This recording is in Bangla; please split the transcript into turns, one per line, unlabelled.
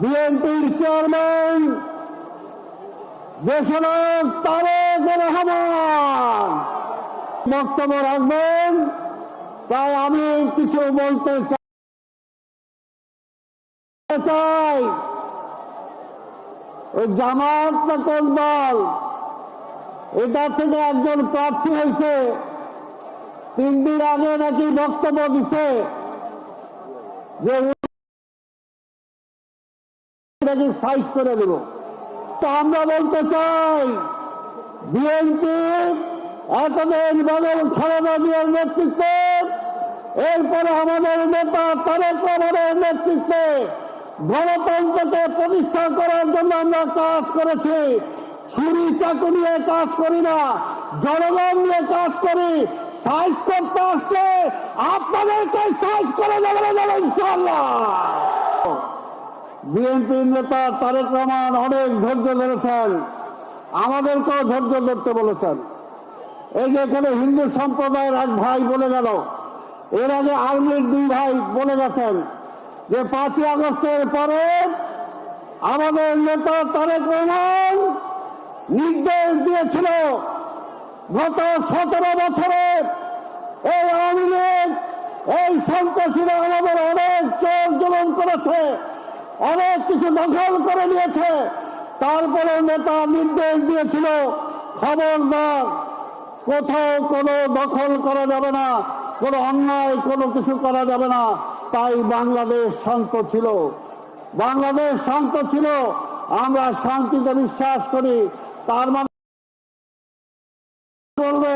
বিএনপির চেয়ারম্যান, দেশনায়ক তারেক রহমান। বক্তব্য রাখবেন, তাই আমি কিছু বলতে চাই। জামাত না কোন দল? এটা থেকে একজন প্রার্থী হয়েছে। তিন দিন আগে নাকি বক্তব্য দিছে যে নাকি সাইজ করে দেব। তো আমরা বলতে চাই বিএনপি এতদিন বদল খালেদা জিয়ার নেতৃত্বে, এরপরে আমাদের নেতা তারেক রহমানের নেতৃত্বে গণতন্ত্রকে প্রতিষ্ঠা করার জন্য আমরা কাজ করেছি। ছুরি চাকু নিয়ে কাজ করি না, জনগণ নিয়ে কাজ করি। সাইজ করতে আসলে আপনাদেরকে সাইজ করে যাবে ইনশাল্লাহ বিএনপির নেতা তারেক রহমান অনেক ধৈর্য ধরেছেন। আমাদেরকেও ধৈর্য ধরতে বলেছেন। এই যে এখানে হিন্দু সম্প্রদায়ের এক ভাই বলে গেল, এর আগে আর্মির দুই ভাই বলে গেছেন যে পাঁচই আগস্টের পরে আমাদের নেতা তারেক রহমান নির্দেশ দিয়েছিল, গত সতেরো বছরে এই আওয়ামী লীগ এই সন্ত্রাসীরা আমাদের অনেক চোর জুলুম করেছে। অনেক কিছু দখল করে নিয়েছে। তারপরে নেতা নির্দেশ দিয়েছিল, খবরদার, কোথাও কোনো দখল করা যাবে না, কোনো অন্যায়, কোনো কিছু করা যাবে না। তাই বাংলাদেশ শান্ত ছিল। বাংলাদেশ শান্ত ছিল। আমরা শান্তিতে বিশ্বাস করি। তার মানে